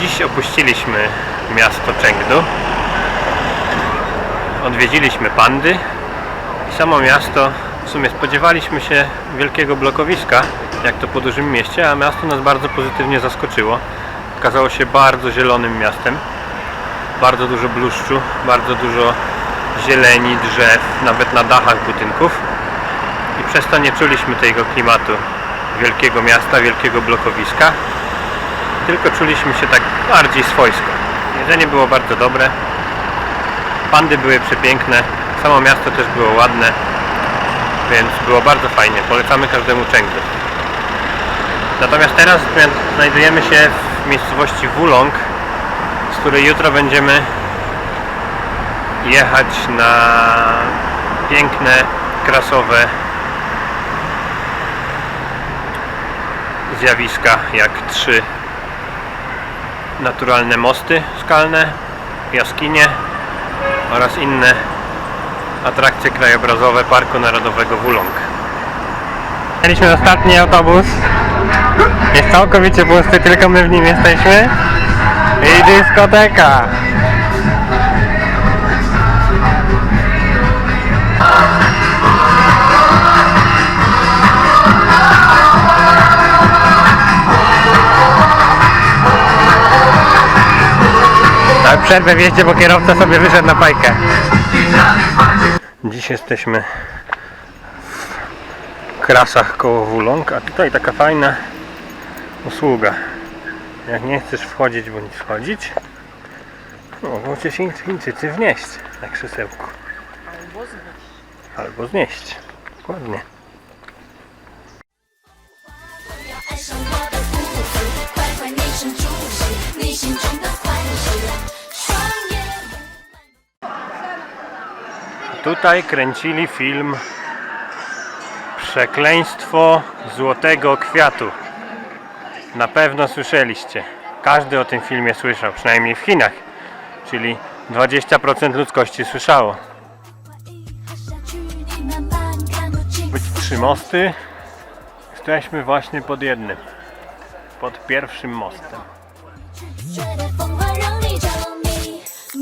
Dziś opuściliśmy miasto Chengdu. Odwiedziliśmy pandy i samo miasto. W sumie spodziewaliśmy się wielkiego blokowiska, jak to po dużym mieście, a miasto nas bardzo pozytywnie zaskoczyło. Okazało się bardzo zielonym miastem. Bardzo dużo bluszczu, bardzo dużo zieleni, drzew, nawet na dachach budynków. I przez to nie czuliśmy tego klimatu wielkiego miasta, wielkiego blokowiska tylko czuliśmy się tak bardziej swojsko. Jedzenie było bardzo dobre, pandy były przepiękne, samo miasto też było ładne, więc było bardzo fajnie. Polecamy każdemu Chengdu. Natomiast teraz znajdujemy się w miejscowości Wulong, z której jutro będziemy jechać na piękne, krasowe zjawiska jak trzy naturalne mosty skalne, jaskinie oraz inne atrakcje krajobrazowe Parku Narodowego Wulong. Mieliśmy ostatni autobus. Jest całkowicie pusty, tylko my w nim jesteśmy. I dyskoteka. przerwę w jeździe, bo kierowca sobie wyszedł na fajkę. Dziś jesteśmy w krasach koło Wulong, a tutaj taka fajna usługa. Jak nie chcesz wchodzić bądź wchodzić, no, mogą cię Chińczycy wnieść na krzesełku. Albo znieść. Albo znieść. Dokładnie. Thank you. Tutaj kręcili film Przekleństwo Złotego Kwiatu. Na pewno słyszeliście. Każdy o tym filmie słyszał, przynajmniej w Chinach. Czyli 20% ludzkości słyszało. Być trzy mosty. Jesteśmy właśnie pod jednym. Pod pierwszym mostem.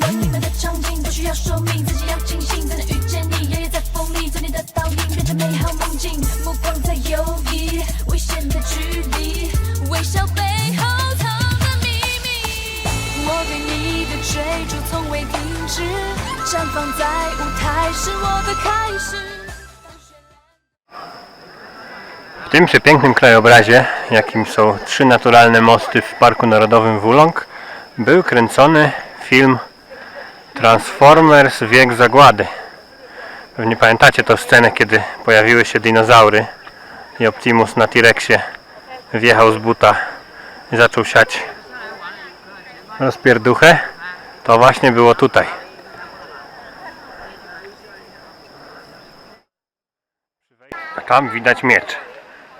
Hmm. 好梦境。目光在犹疑，危险的距离，微笑背后藏的秘密。我对你的追逐从未停止，绽放在舞台是我的开始。 W tym przepięknym krajobrazie, jakim są trzy naturalne mosty w Parku Narodowym Wulong, był kręcony film Transformers Wiek Zagłady. Pewnie pamiętacie tę scenę, kiedy pojawiły się dinozaury i Optimus na T-Rexie wjechał z buta i zaczął siać rozpierduchę. To właśnie było tutaj. Tam widać miecz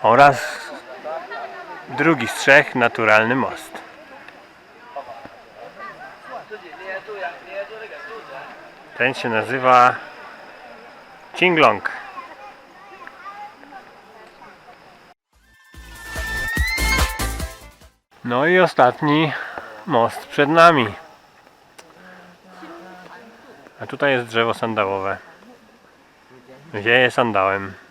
oraz drugi z trzech naturalny most. Ten się nazywa Qinglong. No i ostatni most przed nami. A tutaj jest drzewo sandałowe. Wieje sandałem.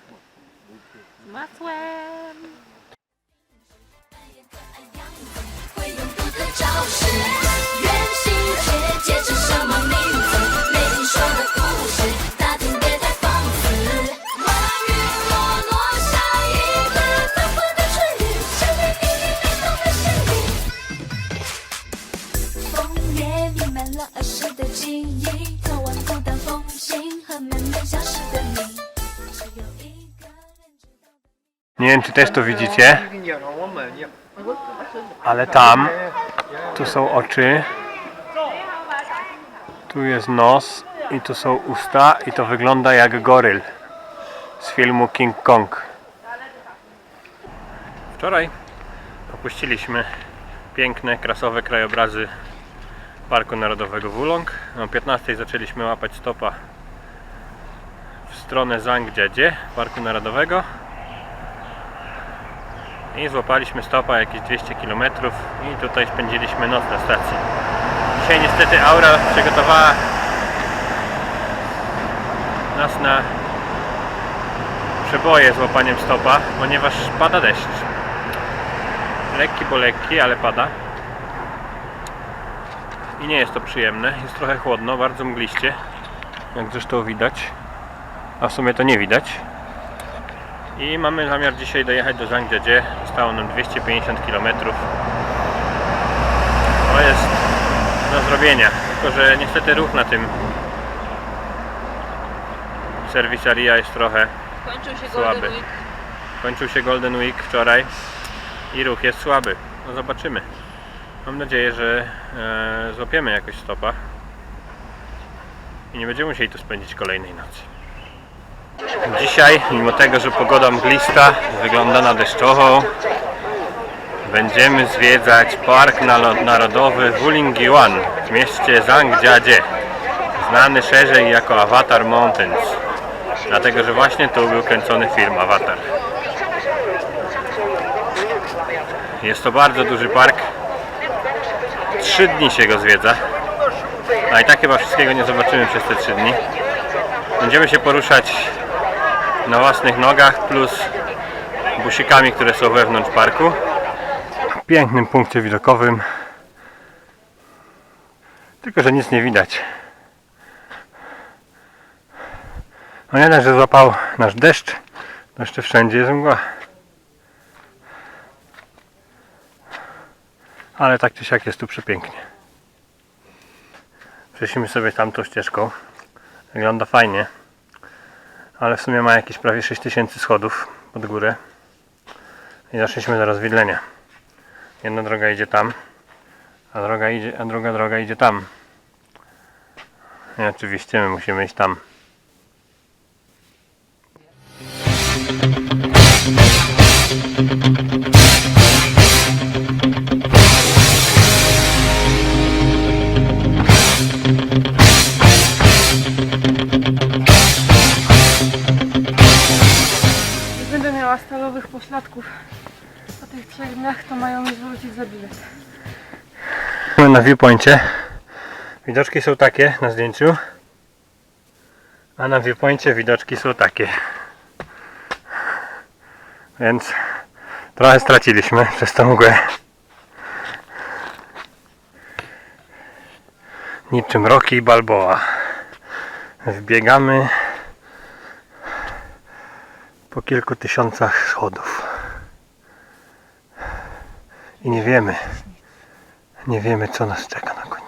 叶弥漫了儿时的记忆，看完孤单风景和慢慢消失的你，只有一个人知道。 Nie wiem, czy też to widzicie, ale tam, tu są oczy, tu jest nos i tu są usta i to wygląda jak goryl z filmu King Kong. Wczoraj opuściliśmy piękne, krasowe krajobrazy Parku Narodowego Wulong. O 15 zaczęliśmy łapać stopa w stronę Zhangjiajie, Parku Narodowego. I złapaliśmy stopa jakieś 200 km i tutaj spędziliśmy noc na stacji. Dzisiaj niestety Aura przygotowała nas na przeboje z łapaniem stopa, ponieważ pada deszcz. Lekki, bo lekki, ale pada. I nie jest to przyjemne. Jest trochę chłodno, bardzo mgliście. Jak zresztą widać. A w sumie to nie widać. I mamy zamiar dzisiaj dojechać do Zhangjiajie. Zostało nam 250 km. To jest do zrobienia. Tylko, że niestety ruch na tym serwisaria jest trochę Kończył się Słaby. Golden Week. Kończył się Golden Week wczoraj i ruch jest słaby. No zobaczymy. Mam nadzieję, że e, złapiemy jakoś stopa i nie będziemy musieli tu spędzić kolejnej nocy. Dzisiaj, mimo tego, że pogoda mglista, wygląda na deszczową, będziemy zwiedzać Park Narodowy Wulingyuan w mieście Zhangjiajie, znany szerzej jako Avatar Mountains. Dlatego, że właśnie tu był kręcony film Avatar. Jest to bardzo duży park. Trzy dni się go zwiedza. A i tak chyba wszystkiego nie zobaczymy przez te trzy dni. Będziemy się poruszać na własnych nogach plus busikami, które są wewnątrz parku. W pięknym punkcie widokowym. Tylko, że nic nie widać. No dość, że złapał nasz deszcz, to jeszcze wszędzie jest mgła. Ale tak czy siak jest tu przepięknie. Przeszliśmy sobie tamtą ścieżką. Wygląda fajnie. Ale w sumie ma jakieś prawie 6000 schodów pod górę. I zaszliśmy do rozwidlenia. Jedna droga idzie tam, a, droga idzie, a druga droga idzie tam. I oczywiście my musimy iść tam. Na viewpoincie. Widoczki są takie na zdjęciu. A na viewpoincie widoczki są takie. Więc trochę straciliśmy przez tą mgłę. Niczym Rocky Balboa. Wbiegamy po kilku tysiącach schodów. I nie wiemy, nie wiemy co nas czeka na końcu.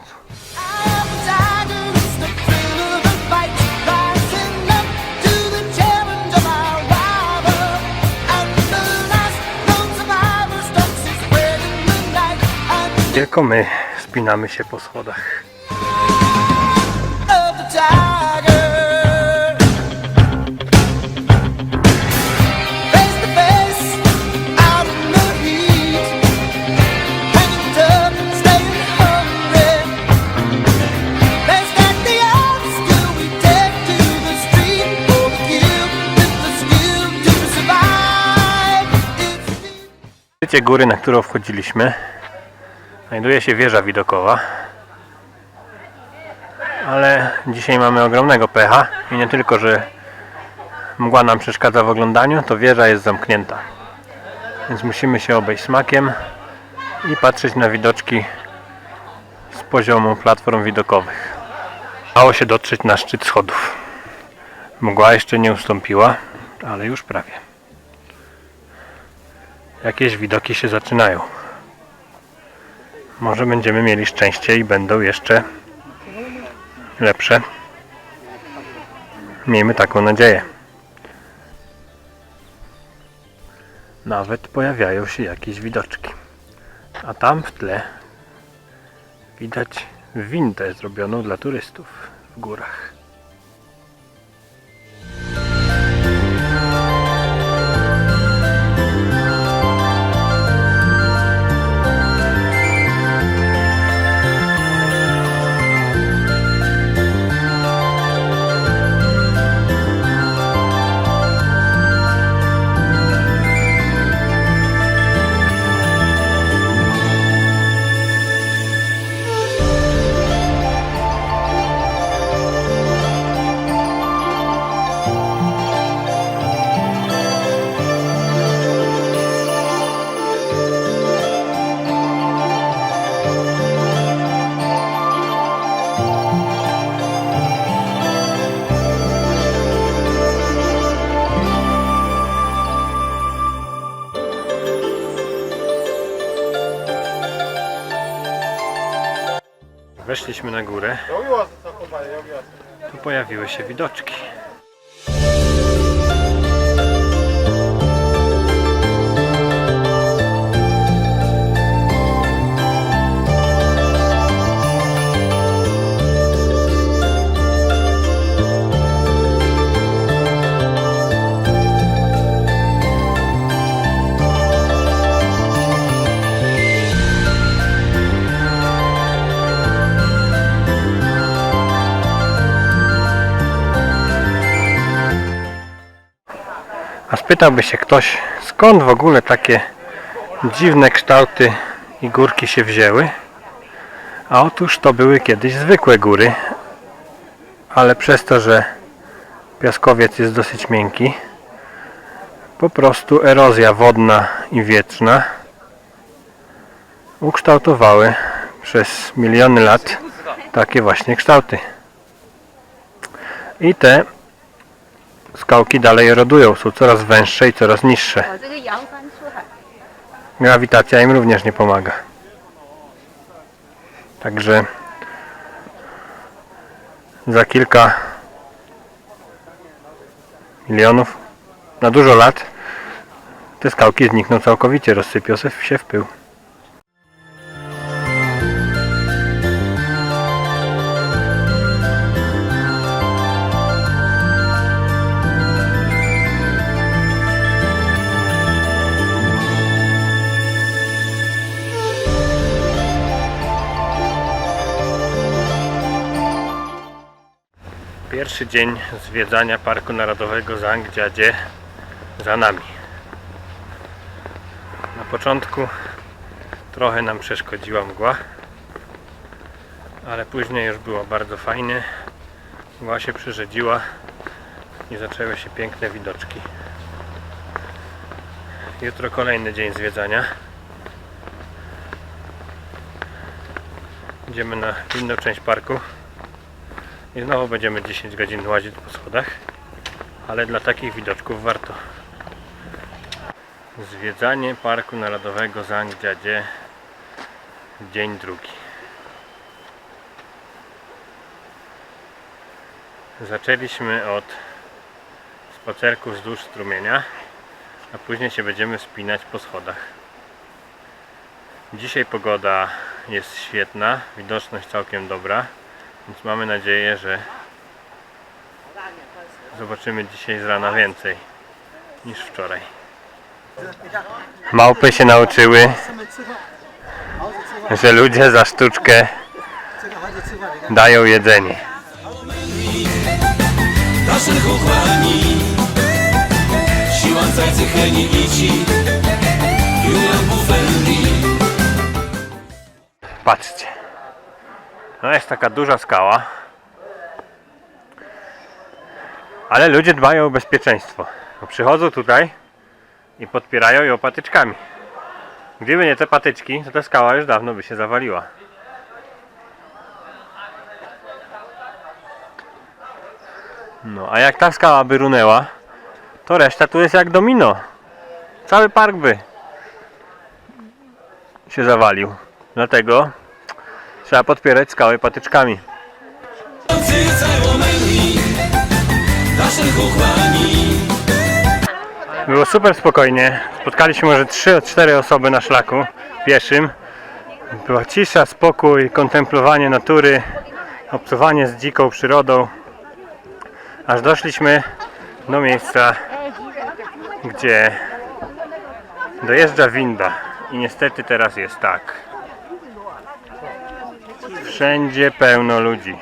Tylko my spinamy się po schodach. Szczycie góry, na którą wchodziliśmy, znajduje się wieża widokowa. Ale dzisiaj mamy ogromnego pecha i nie tylko, że mgła nam przeszkadza w oglądaniu, to wieża jest zamknięta. Więc musimy się obejść smakiem i patrzeć na widoczki z poziomu platform widokowych. Dało się dotrzeć na szczyt schodów. Mgła jeszcze nie ustąpiła, ale już prawie. Jakieś widoki się zaczynają. Może będziemy mieli szczęście i będą jeszcze lepsze. Miejmy taką nadzieję. Nawet pojawiają się jakieś widoczki. A tam w tle widać windę zrobioną dla turystów w górach. Weszliśmy na górę. Tu pojawiły się widoczki. Spytałby się ktoś, skąd w ogóle takie dziwne kształty i górki się wzięły? A otóż to były kiedyś zwykłe góry, ale przez to, że piaskowiec jest dosyć miękki, po prostu erozja wodna i wietrzna ukształtowały przez miliony lat takie właśnie kształty. I te Skałki dalej rodują, są coraz węższe i coraz niższe. Grawitacja im również nie pomaga. Także za kilka milionów, na dużo lat te skałki znikną całkowicie, rozsypią się w pył. Pierwszy dzień zwiedzania Parku Narodowego Zhangjiajie za nami. Na początku trochę nam przeszkodziła mgła, ale później już było bardzo fajnie. Mgła się przyrzedziła i zaczęły się piękne widoczki. Jutro kolejny dzień zwiedzania. Idziemy na inną część parku. I znowu będziemy 10 godzin łazić po schodach, ale dla takich widoczków warto. Zwiedzanie Parku Narodowego Zhangjiajie dzień drugi. Zaczęliśmy od spacerku wzdłuż strumienia, a później się będziemy wspinać po schodach. Dzisiaj pogoda jest świetna, widoczność całkiem dobra. Więc mamy nadzieję, że zobaczymy dzisiaj z rana więcej niż wczoraj. Małpy się nauczyły, że ludzie za sztuczkę dają jedzenie. Patrzcie. No jest taka duża skała. Ale ludzie dbają o bezpieczeństwo. Bo Przychodzą tutaj i podpierają ją patyczkami. Gdyby nie te patyczki, to ta skała już dawno by się zawaliła. No, a jak ta skała by runęła, to reszta tu jest jak domino. Cały park by się zawalił. Dlatego trzeba podpierać skały patyczkami. Było super spokojnie. Spotkaliśmy może 3-4 osoby na szlaku pieszym. Była cisza, spokój, kontemplowanie natury, obcowanie z dziką przyrodą. Aż doszliśmy do miejsca, gdzie dojeżdża winda. I niestety teraz jest tak. Wszędzie pełno ludzi.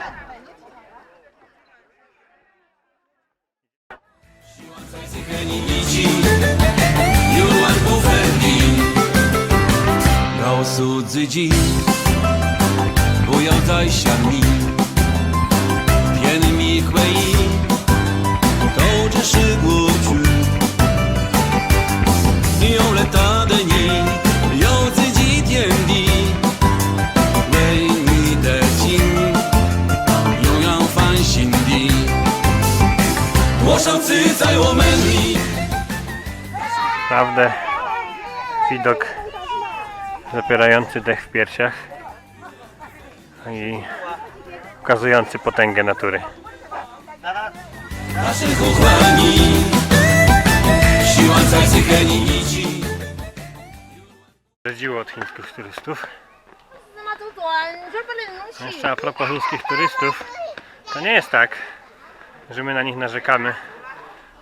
Sudzydzi, bują tajsiami, pienmi chłei. naprawdę widok zapierający dech w piersiach i pokazujący potęgę natury. Naszych od chińskich turystów. Jeszcze a propos chińskich turystów, to nie jest tak, że my na nich narzekamy,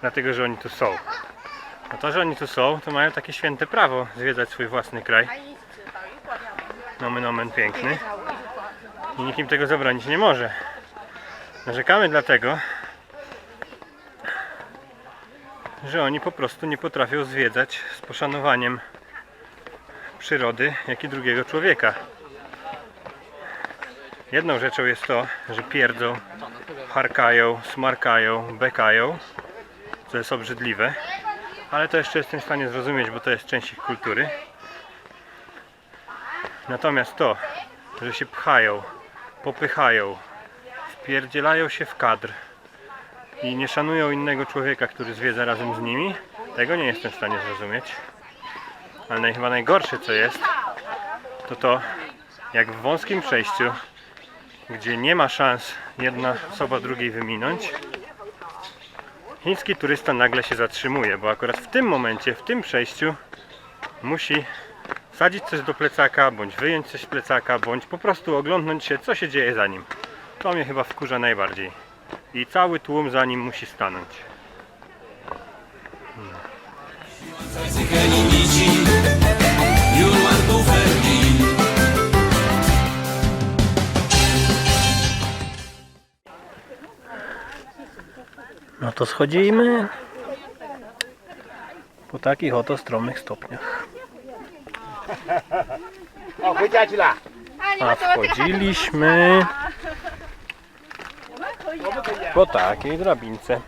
dlatego że oni tu są. No to, że oni tu są, to mają takie święte prawo zwiedzać swój własny kraj. Nomen omen piękny. I nikt im tego zabronić nie może. Narzekamy dlatego, że oni po prostu nie potrafią zwiedzać z poszanowaniem przyrody, jak i drugiego człowieka. Jedną rzeczą jest to, że pierdzą, harkają, smarkają, bekają, co jest obrzydliwe, ale to jeszcze jestem w stanie zrozumieć, bo to jest część ich kultury. Natomiast to, że się pchają, popychają, wpierdzielają się w kadr i nie szanują innego człowieka, który zwiedza razem z nimi, tego nie jestem w stanie zrozumieć. Ale chyba najgorsze co jest, to to, jak w wąskim przejściu gdzie nie ma szans jedna osoba drugiej wyminąć, chiński turysta nagle się zatrzymuje, bo akurat w tym momencie, w tym przejściu musi wsadzić coś do plecaka, bądź wyjąć coś z plecaka, bądź po prostu oglądnąć się, co się dzieje za nim. To mnie chyba wkurza najbardziej. I cały tłum za nim musi stanąć. zacycheni No to schodzimy po takich oto stromych stopniach. A wchodziliśmy po takiej drabince.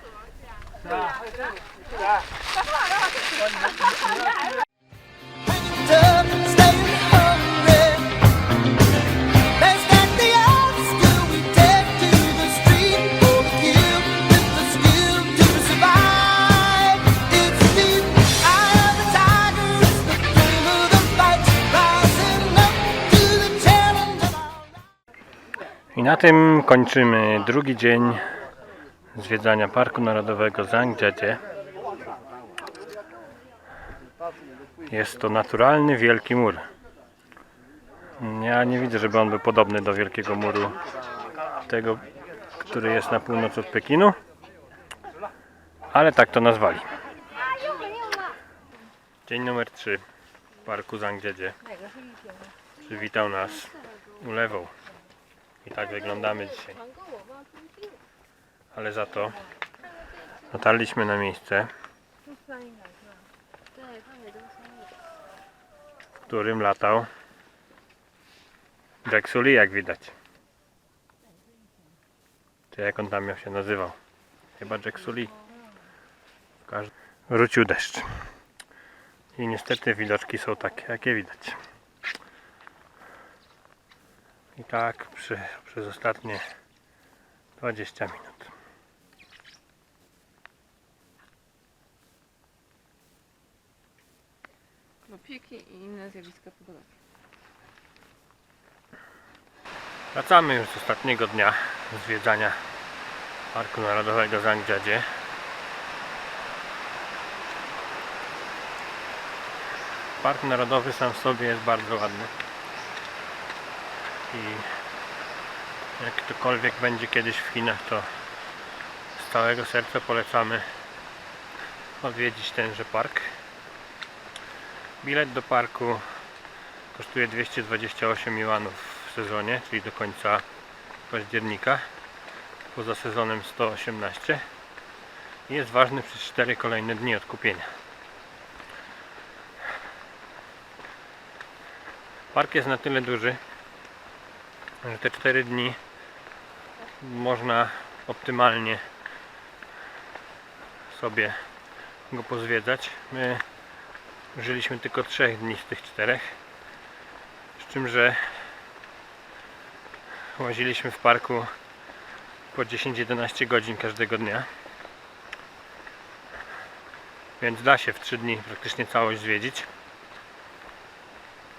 I na tym kończymy drugi dzień zwiedzania Parku Narodowego Zhangjiajie. Jest to naturalny wielki mur. Ja nie widzę, żeby on był podobny do wielkiego muru tego, który jest na północ od Pekinu. Ale tak to nazwali. Dzień numer 3 w Parku Zhangjiajie. Przywitał nas ulewą. I tak wyglądamy dzisiaj. Ale za to dotarliśmy na miejsce, w którym latał Jack Sully, jak widać. Czy jak on tam miał się nazywał? Chyba Jack Sully. W każdym... Wrócił deszcz. I niestety widoczki są takie, jakie widać. I tak przy, przez ostatnie 20 minut. Klopiki i inne zjawiska pogodowe. Wracamy już z ostatniego dnia zwiedzania Parku Narodowego Zhangjiajie. Park Narodowy sam w sobie jest bardzo ładny. I jak ktokolwiek będzie kiedyś w Chinach, to z całego serca polecamy odwiedzić tenże park. Bilet do parku kosztuje 228 juanów w sezonie, czyli do końca października. Poza sezonem 118. I jest ważny przez 4 kolejne dni odkupienia. Park jest na tyle duży, że te 4 dni można optymalnie sobie go pozwiedzać. My Użyliśmy tylko 3 dni z tych czterech. Z czym, że łaziliśmy w parku po 10-11 godzin każdego dnia. Więc da się w 3 dni praktycznie całość zwiedzić.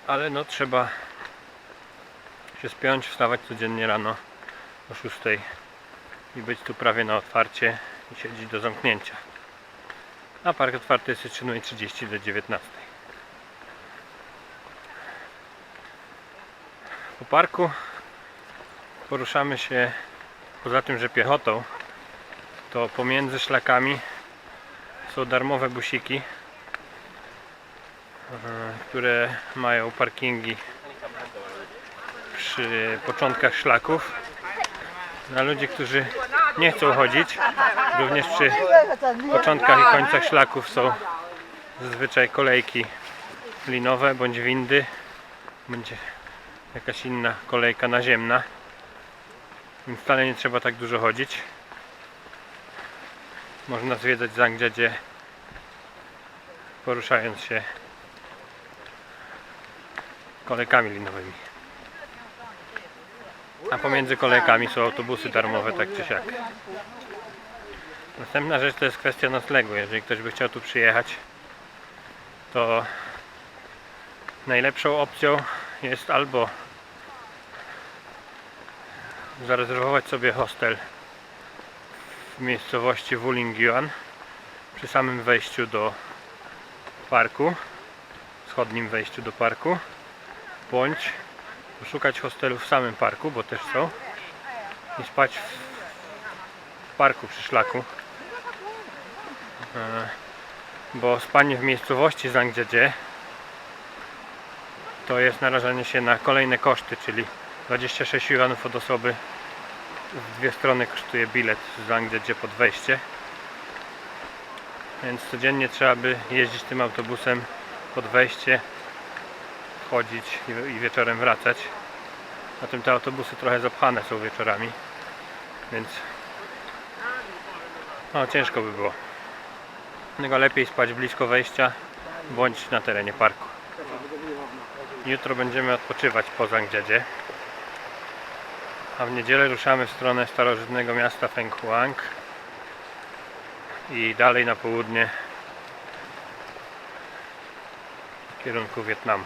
Ale no trzeba się spiąć, wstawać codziennie rano o 6 i być tu prawie na otwarcie i siedzieć do zamknięcia. A park otwarty jest od 7.30 do 19.00. Po parku poruszamy się poza tym, że piechotą, to pomiędzy szlakami są darmowe busiki, e, które mają parkingi przy początkach szlaków. Dla ludzi, którzy nie chcą chodzić, również przy początkach i końcach szlaków są zazwyczaj kolejki linowe bądź windy, będzie jakaś inna kolejka naziemna. Więc wcale nie trzeba tak dużo chodzić. Można zwiedzać Zangdziadzie poruszając się kolejkami linowymi. A pomiędzy kolejkami są autobusy darmowe, tak czy siak. Następna rzecz to jest kwestia noclegu. Jeżeli ktoś by chciał tu przyjechać, to najlepszą opcją jest albo zarezerwować sobie hostel w miejscowości Wulingyuan przy samym wejściu do parku, wschodnim wejściu do parku, bądź poszukać hostelu w samym parku, bo też są, i spać w parku przy szlaku. E, Bo spanie w miejscowości Zangdziadzie to jest narażanie się na kolejne koszty, czyli 26 juanów od osoby w dwie strony kosztuje bilet z Zangdziadzie pod wejście. Więc codziennie trzeba by jeździć tym autobusem pod wejście, wchodzić i, wieczorem wracać. Na tym te autobusy trochę zapchane są wieczorami, więc no, ciężko by było. Dlatego lepiej spać blisko wejścia bądź na terenie parku. Jutro będziemy odpoczywać po Zangdziadzie. A w niedzielę ruszamy w stronę starożytnego miasta Feng Huang i dalej na południe w kierunku Wietnamu.